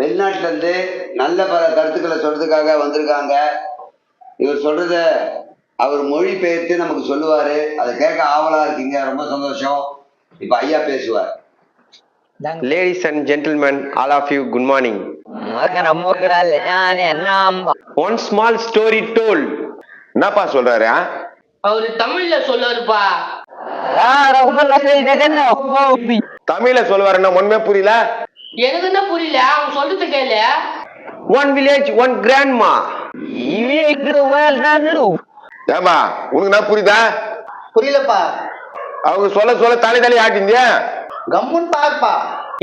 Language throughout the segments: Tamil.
வெளிநாட்டுல இருந்து நல்ல பல கருத்துக்களை சொல்றதுக்காக வந்திருக்காங்க. இவர் சொல்றத அவர் மொழி பெயர்த்து நமக்கு சொல்லுவாரு. அதை கேட்க ஆவலா இருக்கீங்க. ரொம்ப சந்தோஷம். இப்ப ஐயா பேசுவார். Ladies and gentlemen, all of you, good morning. One small story told. என்னப்பா சொல்றாரு? அவரு தமிழ்ல சொல்லுவாருப்பா. தமிழ்ல சொல்லுவாருன்னா ஒண்ணுமே புரியல? எனக்கு என்ன புரியல. அவன் சொல்றது கேளு. One village, one grandma. ஏமா உனக்கு என்ன புரியுதா? புரியலப்பா. அவங்க சொல்ல சொல்ல தலை தலை ஆட்டிந்தியா கம்முன்னு பாருப்பா.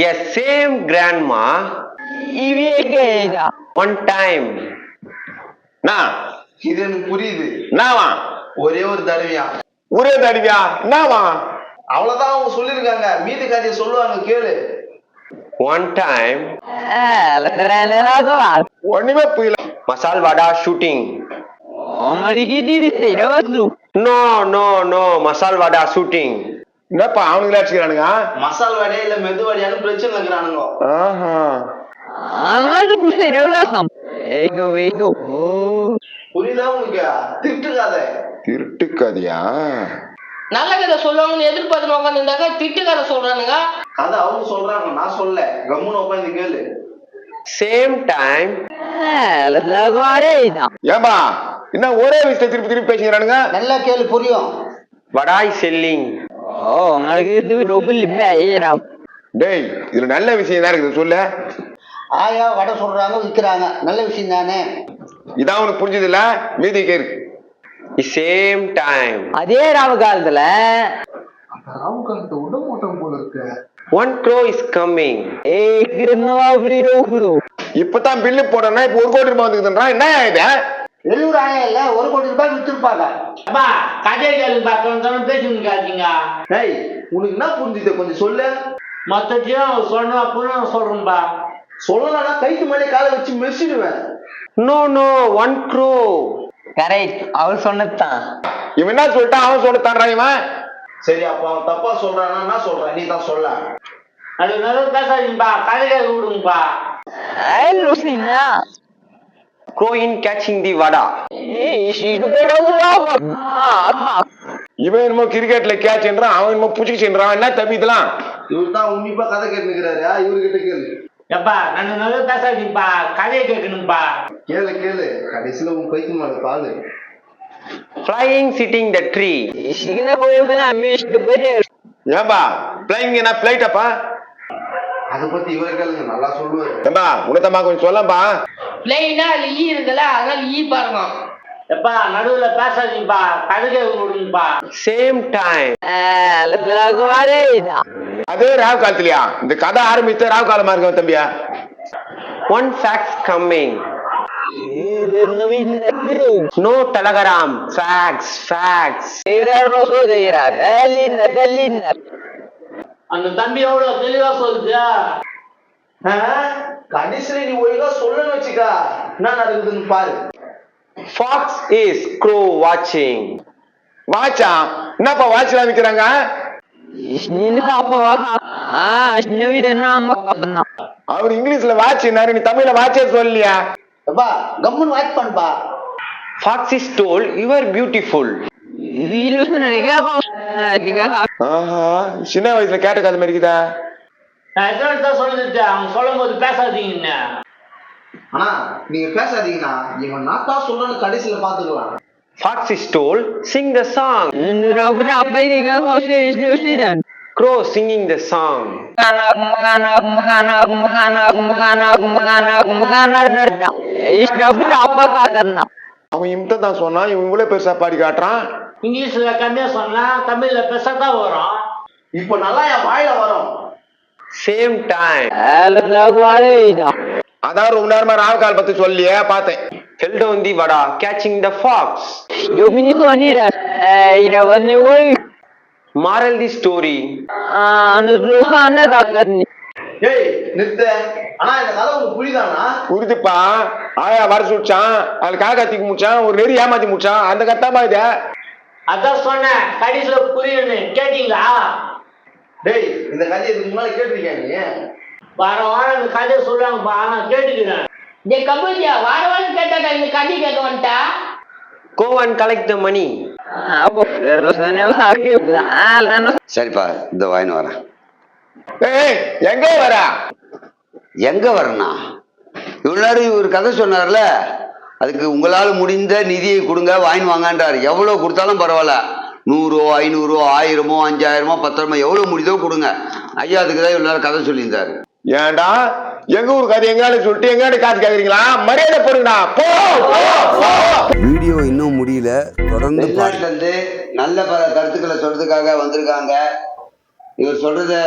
A same grandma. One time. நான் இது எனக்கு புரியுது. என்னவா ஒரே ஒரு தடவையா? ஒரே தடிவியா? என்னவா அவ்வளவுதான் அவங்க சொல்லிருக்காங்க மீதி கதையை சொல்லுவாங்க கேளு. One time. ஒண்ணுமே புரியல Masal vada shooting. No, no, no. Masal vada shooting. என்னப்பா அவனுங்களே அடிச்சுக்கிறானுங்க மசால் வடையா இல்ல மெது வடையான்னு பிரச்சனை இருக்கிறானுங்க ஆஹா புரியுதா நல்ல கதை சொல்லுவாங்கன்னு எதிர்பார்த்து உட்காந்துருந்தாக்க திட்டு கதை சொல்றானுங்க. கதை அவங்க சொல்றாங்க நான் சொல்ல கம்முன்னு உட்காந்து கேளு. Same time. ஏம்பா என்ன ஒரே விஷயத்தை திருப்பி திருப்பி பேசிக்கிறானுங்க? நல்லா கேளு புரியும். Vada is selling. டேய் இதுல நல்ல விஷயம் தான் இருக்குது சொல்லு. ஆயா வடை சொல்றாங்க விக்கிறாங்க. நல்ல விஷயம் தானே. இதான் உனக்கு புரிஞ்சது இல்ல மீதி கேரு Same time. அதே ராம காலத்துல One crow is coming. இப்பதான் பில்லு போடனா இப்ப ஒரு கோடி ரூபாய் வந்துக்குதுன்றான் என்ன இது? வெளியூர் ஆயா இல்ல ஒரு கோடி ரூபாய் வித்துருப்பாங்க. அப்பா கதை கேளு பார்க்கணும் பேசுங்க டேய் உனக்கு என்ன புரிஞ்சுது? கொஞ்சம் சொல்லு. மொத்தத்தையும் சொன்ன அப்புறம் சொல்றேன்பா. சொல்லலன்னா கைக்கு மேலே காலை வச்சு மெரிச்சிடுவேன் No, no, one crow. Correct அவர் சொன்னதுதான். இவன் என்ன சொல்லிட்டான்? அவன் சொல்லிட்டான் இவன். சரி அப்ப அவன் தப்பா சொல்றானா? என்ன சொல்றான். நீ தான் சொல்ல. அது நல்லா பேசாதீங்கப்பா கதை கேட்க விடுங்கப்பா. Crow in catching the vada. இவன் என்னமோ கிரிக்கெட்ல கேட்ச்ன்றான் அவன் என்னமோ புச்சிக்கிச்சுன்றான் என்ன தம்பி இதெல்லாம்? இவர் தான் உன்னிப்பா கதை கேட்டு நிக்கிறாரு இவர்கிட்ட கேளு. எப்பா நல்ல நல்லா பேசாதீங்கப்பா கதையை கேட்கணும்ப்பா கேளு கேளு. கடைசியில உன் கைக்கு மேல காலு Flying sitting the tree. ஏன்பா பிளைங் என்ன பிளைட்டப்பா அதை பத்தி இவர் கேளுங்க நல்லா சொல்லுவாரு. ஏம்பா உனத்தம்மா கொஞ்சம் சொல்லப்பா. பிளைனா அது ஈ இருக்குல்ல அதனால ஈ பாருங்க எப்பா நடுவுல பேசாதீங்கப்பா விடுங்கப்பா Same time. அதே ராவ் காலத்துலயா இந்த கதை ஆரம்பித்த ராவ் காலமா இருக்க தம்பியா One fax coming. No telegram. Fax, fax. அந்த தம்பி எவ்வளவு தெளிவா சொல்லுது? கடைசியில நீ ஒழுங்கா சொல்லணும்னு வச்சுக்கா என்ன நடக்குதுன்னு பாரு Fox is crow watching. வாட்சா என்னப்பா வாட்ச்லாம் விக்கிறாங்க? அவர் இங்கிலீஷ்ல வாட்ச் நீ தமிழ்ல வாட்சே சொல்லலையா எப்பா கம்முன்னு வாட்ச் பண்ணுப்பா. Fox is told, You are beautiful. ஆஹா சின்ன வயசுல கேட்ட கதை மாதிரி இருக்குதா? சொல்லிட்டு அவங்க சொல்லும் போது பேசாதீங்கன்னு ஆனா நீங்க பேசாதீங்கண்ணா இவன் நாத்தா சொல்லணும் கடைசியில பாத்துக்கலாம் Fox is told, Sing the song. Crow singing the song. அவன் இம்தான் தான் சொன்னான் இவன் இவ்வளவு பெருசா பாடி காட்டுறான் இங்கிலீஷ்ல கம்மியா சொன்னா தமிழ்ல பெருசா தான் வரும் இப்போ நல்லா என் வாயில வரும் Same time. அதான் ரொம்ப நேரமா ராவ் கால் பத்தி சொல்லியே பார்த்தேன். Moral the story. ஏய் நிறுத்த. ஆனா இந்த கதை உனக்கு புரியுதானா புரிதுப்பா. ஆயா வர சுடிச்சான் அதுல காக்கா தூக்கி முடிச்சான். ஒரு நெறி ஏமாத்தி முடிச்சான். அந்த கத்தாமா இது? அதான் சொன்னேன். கடைசியில புரியுன்னு கேட்டீங்களா? டேய் இந்த கதையை இதுக்கு முன்னாடி கேட்டிருக்கியா நீ? வார வாரம் இந்த கதையை சொல்லுவாங்கப்பா நான் கேட்டுக்கிறேன். டே கபூஜியா வார வாரம் கேட்டாடா இந்த கதை கேட்க வந்துட்டா? and collect the money. சரிப்பா இந்த வாங்கின்னு வரேன். ஏய் எங்க வர? எங்க வரனா இவ்வளவு நேரம் இவர் கதை சொன்னார்ல அதுக்கு உங்களால் முடிந்த நிதியை கொடுங்க வாங்கி வாங்கன்றார். எவ்வளோ கொடுத்தாலும் பரவாயில்ல. நூறோ ஐநூறோ ஆயிரமோ அஞ்சாயிரமோ பத்தாயிரமோ எவ்வளோ முடியுதோ கொடுங்க. ஐயா அதுக்கு தான் இவ்வளோ கதை சொல்லியிருந்தார். ஏன்டா? எங்க ஊர் கதை எங்காலும் சொல்லிட்டு எங்காடி காசு கேக்குறீங்களா? மரியாதை போடுங்கடா போ போ, போ. வீடியோ இன்னும் முடியல. தொடர்ந்து வெளிநாட்டிலேருந்து நல்ல பல கருத்துக்களை சொல்றதுக்காக வந்திருக்காங்க. இவர் சொல்றத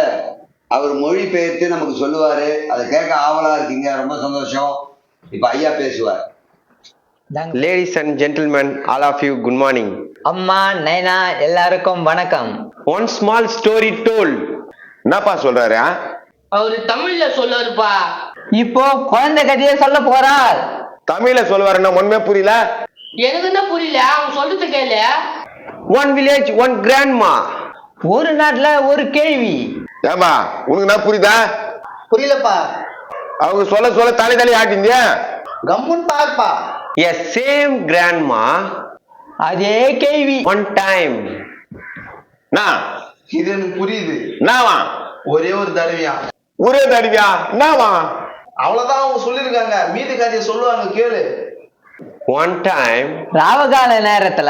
அவர் மொழி பெயர்த்து நமக்கு சொல்லுவாரு. அதை கேட்க ஆவலா இருக்கீங்க. ரொம்ப சந்தோஷம். இப்ப ஐயா பேசுவார். Ladies and gentlemen, all of you, good morning. அம்மா நைனா எல்லாருக்கும் வணக்கம். One small story told. என்னப்பா சொல்றாரு ஆ? அவரு தமிழ்ல சொல்லுவாருப்பா. இப்போ குழந்தை கதையை சொல்ல போறார். தமிழ்ல சொல்லுவாருன்னா ஒண்ணுமே புரியல? எனக்கு என்ன புரியல? அவன் சொல்றது கேளு. One village, one grandma. ஒரு நாட்டுல ஒரு கேள்வி. ஏமா உனக்கு என்ன புரியுதா? புரியலப்பா. அவங்க சொல்ல சொல்ல தலை தலை ஆட்டிங்க. கம்முன்னு பாருப்பா. A same grandma, அதே கேள்வி. One time. நான். இது எனக்கு புரியுது. என்னவா ஒரே ஒரு தடவையா? ஒரே தடிவியா? என்னவா அவ்வளவுதான் அவங்க சொல்லிருக்காங்க மீதி கதையை சொல்லுவாங்க கேளு. One time, ராவகால நேரத்துல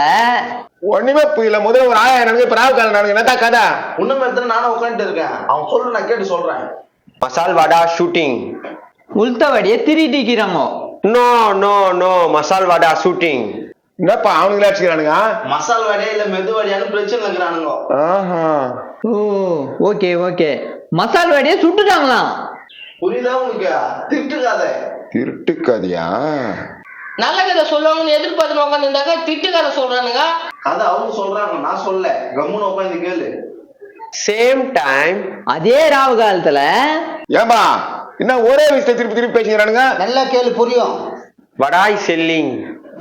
ஒண்ணுமே புரியல. முதல்ல ஒரு ஆயிரம் நடக்கு இப்ப ராவு காலம் நடக்கு என்னத்தா கதை? உன்னும் இடத்துல நானும் உட்காந்துட்டு இருக்கேன். அவன் சொல்லு நான் கேட்டு சொல்றேன். masal vada shooting. உள்தவடிய திருடிக்கிறாங்க No, no, no, masal vada shooting. என்னப்பா அவனுங்களே அடிச்சுக்கிறானுங்க? மசால் வடையா இல்ல மெது வடையான்னு பிரச்சனை இருக்கிறானுங்க ஆஹா. ஓ ஓகே ஓகே. மசால் வடிய சுட்டுட்டாங்களாம். புரியுதா உனக்கு? திட்டுக்காத. திருட்டு கதையா நல்ல கதை சொல்லுவாங்கன்னு எதிர்பார்த்து உட்காந்துருந்தாக்க திட்டு கதை சொல்றானுங்க. கதை அவங்க சொல்றாங்க நான் சொல்ல கம்முன்னு உட்காந்து கேளு. Same time, அதே ராவகாலத்துல ஏம்பா என்ன ஒரே விஷயத்தை திருப்பி திருப்பி பேசிக்கிறானுங்க? நல்லா கேளு புரியும். vadai selling.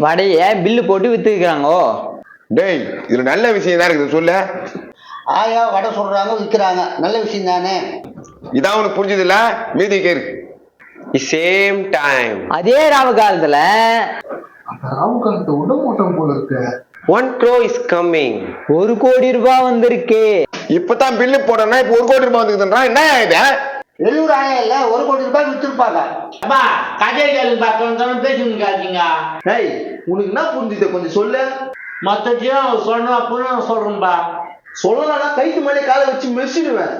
வடைய பில்லு போட்டு வித்துக்கிறாங்க? டேய் இதுல நல்ல விஷயம் தான் இருக்குது சொல்லு. ஆயா வடை சொல்றாங்க விற்கிறாங்க நல்ல விஷயம் தானே? இதான் உனக்கு புரிஞ்சது இல்ல மீதி கேரு same time, அதே ராவகாலத்துல ராவுகாலத்தை உடம்பூட்டம் போல இருக்கு. One crore is coming. ஒரு கோடி ரூபாய் வந்திருக்கு. இப்பதான் பில்லு போடணும்னா இப்ப ஒரு கோடி ரூபாய் வந்துக்குதுன்றா? என்ன இது? எழுபது ஆயா இல்ல ஒரு கோடி ரூபாய் வித்துருப்பாங்க. அப்பா கதையை கேளுப்பா கொஞ்சம் பேசுங்க காதீங்க டேய் உனக்கு என்ன புரிஞ்சுது? கொஞ்சம் சொல்லு. மொத்தத்தையும் சொன்ன அப்புறம் சொல்றேன்பா. சொல்லலன்னா கைக்கு மேலே காலை வச்சு மெரிச்சிடுவேன்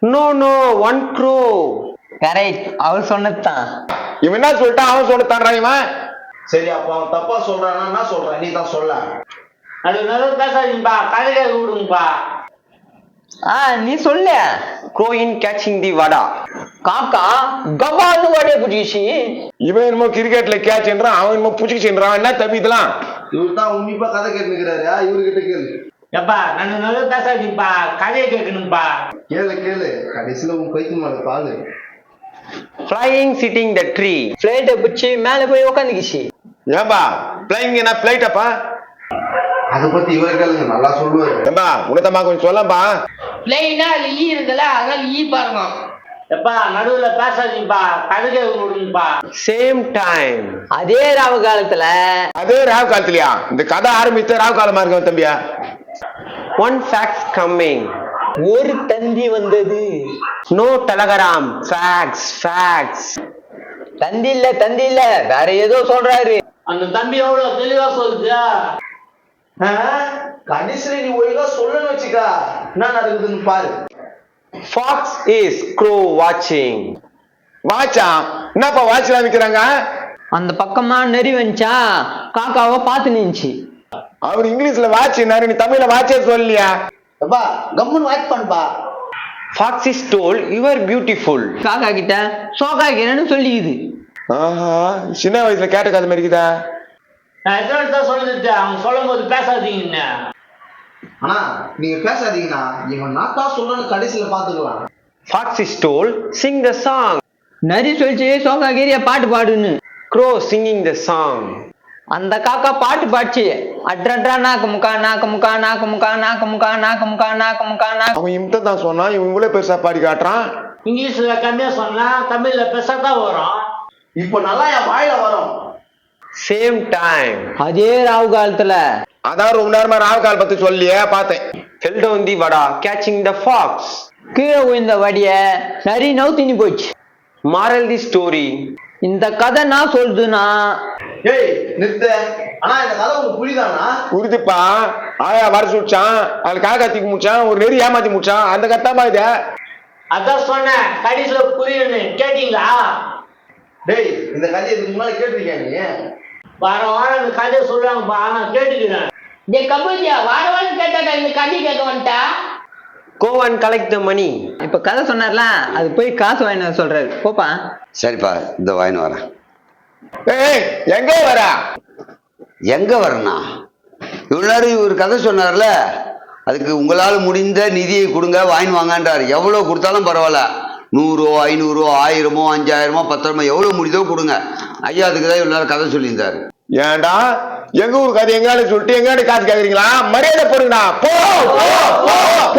No, no, one crore. Correct அவர் சொன்னதுதான். இவன் என்ன சொல்லிட்டான்? அவன் சொல்லத்தான்டா இவன். சரி அப்போ அவன் தப்பா சொல்றான்னா என்ன சொல்றான். நீ தான் சொல்ல. அது நல்லா பேசாதீங்கப்பா. கதை கேட்க விடுங்கப்பா. ஆ நீ சொல்ல. in catching the vada. காக்கா கபால்னு வடைய புடிச்சு இவன் என்னமோ கிரிக்கெட்ல கேட்ச்ன்றான் அவன் என்னமோ புச்சிக்கிச்சுன்றான் என்ன தம்பி இதெல்லாம்? இவர் தான் உன்னிப்பா கதை கேட்டுக்கிறாரு இவர்கிட்ட கேளு. எப்பா நான் நல்லா பேசாதீங்கப்பா. கதையை கேட்கணும்ப்பா கேளு கேளு. கடைசியில உன் கைக்கு மேல காலு Flying, sitting the tree. பிளேட்டை பிடிச்சி மேல போய் உக்காந்துக்கிச்சு. ஏம்பா பிளைங் என்ன பிளைட்டப்பா அதை பத்தி இவர் கேளுங்க நல்லா சொல்லுவாரு. ஏம்பா கொஞ்சம் சொல்லப்பா பிளெயினா அது ஈ இருக்குல்ல அதனால ஈ பாருங்க எப்பா நடுவுல பேசாதீங்கப்பா கேட்க விடுங்கப்பா Same time, அதே ராவு காலத்துல. அதே ராவ் காலத்துலயா? இந்த கதை ஆரம்பிச்ச ராவ் காலமா இருக்கும் தம்பியா? One fax coming. ஒரு தந்தி வந்தது. No telegram, fax, fax. தந்தி இல்ல தந்தி இல்ல. வேற ஏதோ சொல்றாரு. அந்த தம்பி எவ்வளவு தெளிவா சொல்லுது கடைசியில நீ ஒழுங்கா சொல்லணும்னு வச்சுக்கா. என்ன நடக்குதுன்னு பாரு. Fox is crow watching. வாட்சா என்னப்பா வாட்ச்ல விக்கிறாங்க அந்த பக்கமா நெறி வந்துச்சா? காக்காவை பார்த்து நின்னுச்சு. அவர் இங்கிலீஷ்ல வாட்ச் நீ தமிழ்ல வாட்சே சொல்லலையா? எப்பா கம்முன்னு வாட்ச் பண்ணுப்பா. Fox is told, You are beautiful. காக்கா கிட்ட சோகாக்கிறேன்னு சொல்லிக்குது. ஆஹா சின்ன வயசுல கேட்ட கதை மாதிரி இருக்குதா? நான் எத்தனை தான் சொல்லிட்டு அவங்க சொல்லும் போது பேசாதீங்கன்னு ஆனா நீங்க பேசாதீங்கன்னா இவன் நாத்தா சொல்லணும்னு கடைசியில பாத்துக்கலாம். Fox is told, Sing the song. நரி சொல்லிச்சு சோகாகிரிய பாட்டு பாடுன்னு. Crow singing the song. அந்த காக்கா பாட்டு பாடுச்சு. அட்ரட்ரா நாக்கு முக்கா நாக்கு முக்கா நாக்கு முக்கா நாக்கு முக்கா நாக்கு முக்கா நாக்கு முக்கா நாக்கு அவன் இம்த தான் சொன்னான். இவன் இவ்வளவு பெருசா பாடி காட்டுறான். இங்கிலீஷ்ல கம்மியா சொன்னா தமிழ்ல பெருசாதான் வரும். இப்போ நல்லா என் வாயில வரும். சேம் டைம் அதே ராவு காலத்துல. அதான் ரொம்ப நேரமா ராவு கால் பத்தி சொல்லியே பார்த்தேன். Fell down the vada catching the fox. கீழே விழுந்த வடிய நரி நவுத்தினி போச்சு. Moral the story. இந்த கதை நான் சொல்லுதுன்னா ஏய் நிறுத்து. ஆனா இந்த கதை உங்களுக்கு புரியுதானா உறுதிப்பா ஆயா வர சொல்லிச்சான். அதுல காக்கா தூக்கி முடிச்சான். ஒரு நெறி ஏமாத்தி முடிச்சான். அந்த கத்தாமா இது? அதான் சொன்னேன். கடைசியில புரியுன்னு கேட்டீங்களா? டேய் இந்த கதையை இதுக்கு முன்னாடி கேட்டிருக்கியா நீ? வார வாரம் இந்த கதையை சொல்லுவாங்கப்பா நான் கேட்டுக்கிறேன். டே கபூஜியா வார வாரம் கேட்டாடா இந்த கதை கேட்க வந்துட்டா? collect the money இப்ப கதை சொன்னார்ல அது போய் காசு வர சொல்றாரு. போப்பா. சரிப்பா இந்த வாங்கின்னு வரேன். ஏய் எங்க வர? எங்க வரனா இவ்வளவு நேரம் இவர் கதை சொன்னார்ல அதுக்கு உங்களால் முடிந்த நிதியை கொடுங்க வாங்கி வாங்கன்றார். எவ்வளோ கொடுத்தாலும் பரவாயில்ல. நூறோ ஐநூறோ ஆயிரமோ அஞ்சாயிரமோ பத்தாயிரமோ எவ்வளோ முடியுதோ கொடுங்க. ஐயா அதுக்கு தான் இவ்வளோ நேரம் கதை சொல்லியிருந்தார். ஏன்டா? எங்க ஊர் கதை எங்காடி சொல்லிட்டு எங்காடி காசு கேக்குறீங்களா? மரியாதை போடுங்கடா. போ.